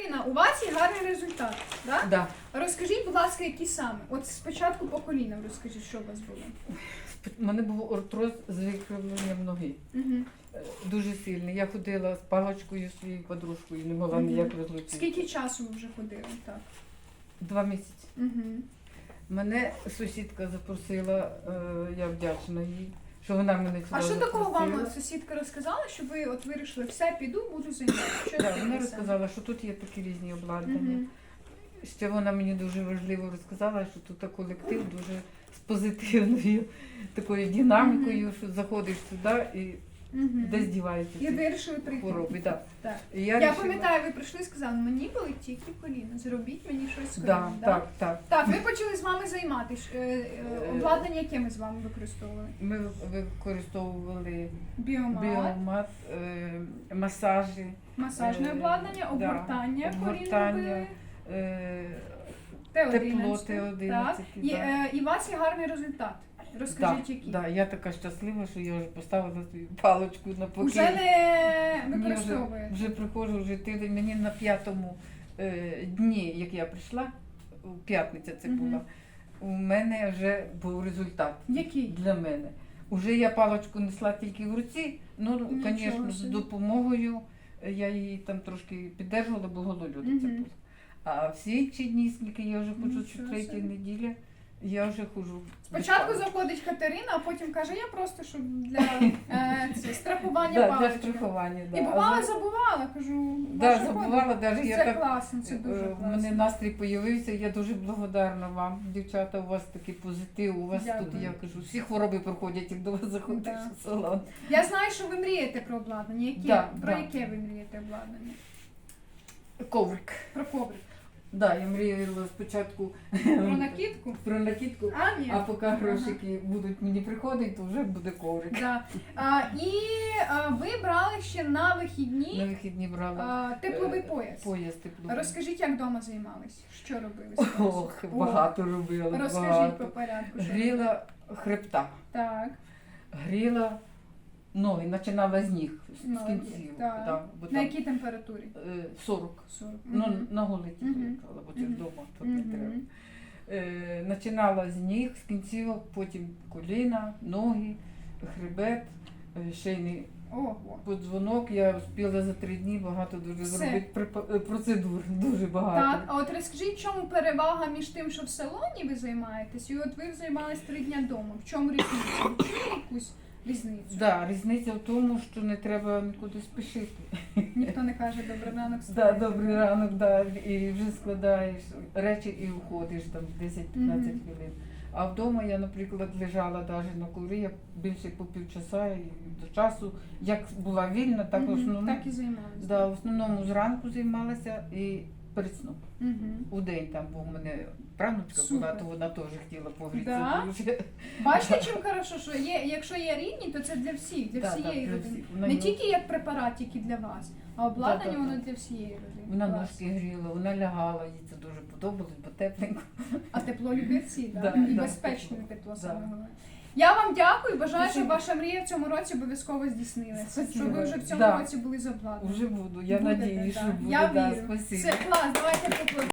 Ірина, у вас є гарний результат, да? Да. Розкажіть, будь ласка, які саме? От спочатку по колінам розкажіть, що у вас було. У мене був артроз з викривленням ноги. Угу. Дуже сильний. Я ходила з паличкою своєю подружкою, не могла Мгм. ніяк розлучити. Скільки часу ви вже ходили? Так. Два місяці. Угу. Мене сусідка запросила, е, я вдячна їй, що вона мене цього А що такого вам запросила. сусідка розказала, що ви от вирішили, все, піду, буду займатися? Що вона розказала, що тут є такі різні обладнання. Ще вона мені дуже важливо розказала, що тут колектив дуже з позитивною такою динамікою, що заходиш сюди і Мгм. десь дівається І ці вирішили прийти. хвороби. Да. Так. І Я, рішила- пам'ятаю, ви прийшли і сказали, мені болить тільки коліно, зробіть мені щось з Да, коліном. да? так, так. Так, ви почали з вами займатися. Е, е, Обладнання, яке ми з вами використовували? Ми використовували Біомат, біомат, е, масажі, масажне е, обладнання, да, обгортання, робили. е, Т11. тепло Т11. Так. І, да. е, і у вас є гарний результат. Розкажіть, який. да, я така щаслива, що я вже поставила свою паличку на покій. Уже не Мені вже, використовуєте. вже приходжу вже тиждень. Мені на п'ятому е, дні, як я прийшла, п'ятниця це була, у мене вже був результат Який? для мене. Уже я паличку несла тільки в руці, ну, звісно, з допомогою е, я її там трошки піддержувала, бо гололюди це Мгм. було. А всі інші дні, скільки я вже Нічого що третя неділя, я вже ходжу. Спочатку заходить Катерина, а потім каже, я просто щоб для е, страхування Да, для палички. страхування. Да. І бувала, за- забувала, кажу, Да, «Ваша забувала, подруга». навіть я це так класно, це Е, дуже У класно. мене настрій появився, я дуже благодарна вам, дівчата. У вас такий позитив. У вас Дякую. тут, я кажу, всі хвороби проходять, як до вас заходиш Да. в салон. Я знаю, що ви мрієте про обладнання. Яке? Да, про да. яке ви мрієте обладнання? Коврик. Про коврик. Да, я мріяла спочатку Про накидку? про накидку, А, ні. а поки грошики будуть мені приходити, то вже буде коврик. Да. А, і а, ви брали ще на вихідні На вихідні брала а, тепловий е, пояс. пояс тепловий. Розкажіть, як вдома займались? Що робили? з Ох, багато робила. Розкажіть по багато. порядку. що Гріла хребта, Так. гріла ноги, починала з ніг, з Ноги, кінців. так. Да, бо На там, якій температурі? е, 40. 40. Ну, Мгм. на голий тільки Мгм. лежала, бо це Мгм. вдома, то не Мгм. треба. Е, Починала з ніг, з кінцівок, потім коліна, ноги, хребет, е, шийний Ого. подзвонок. Я встигла за три дні багато дуже Все. зробити припа- е, процедур. Дуже багато. Так, а от розкажіть, в чому перевага між тим, що в салоні ви займаєтесь, і от ви займались три дня вдома. В чому різниця? Ви якусь різницю? Да, різниця в тому, що не треба нікуди спішити. Ніхто не каже добрий ранок. Да, вставайте». добрий ранок, да, і вже складаєш речі і уходиш там 10-15 Мгм. хвилин. А вдома я, наприклад, лежала навіть на коврі, я більше по півчаса і до часу. Як була вільна, так в Мгм, основному, Так і займалися. да, в основному зранку займалася і перед сном. Мгм. У день там, бо в мене правнучка була, то вона теж хотіла погрітися. Да? дуже. Бачите, чим хорошо, що є, якщо є рідні, то це для всіх, для Да, всієї для родини. всіх. Вона Не тільки як препарат, тільки для вас, а обладнання Да, да, воно для всієї родини. Вона Клас. ножки гріла, вона лягала, їй це дуже подобалось, бо тепленько. А тепло люблять всі, да? Да, і да, безпечне тепло. тепло Да. саме головне. Я вам дякую, бажаю, щоб ваша мрія в цьому році обов'язково здійснилася. Щоб ви вже в цьому Да. році були з обладнанням. Уже буду, я Будете, да. що буде. Я да, вірю. спасибо. Все, клас, давайте поплодуємо.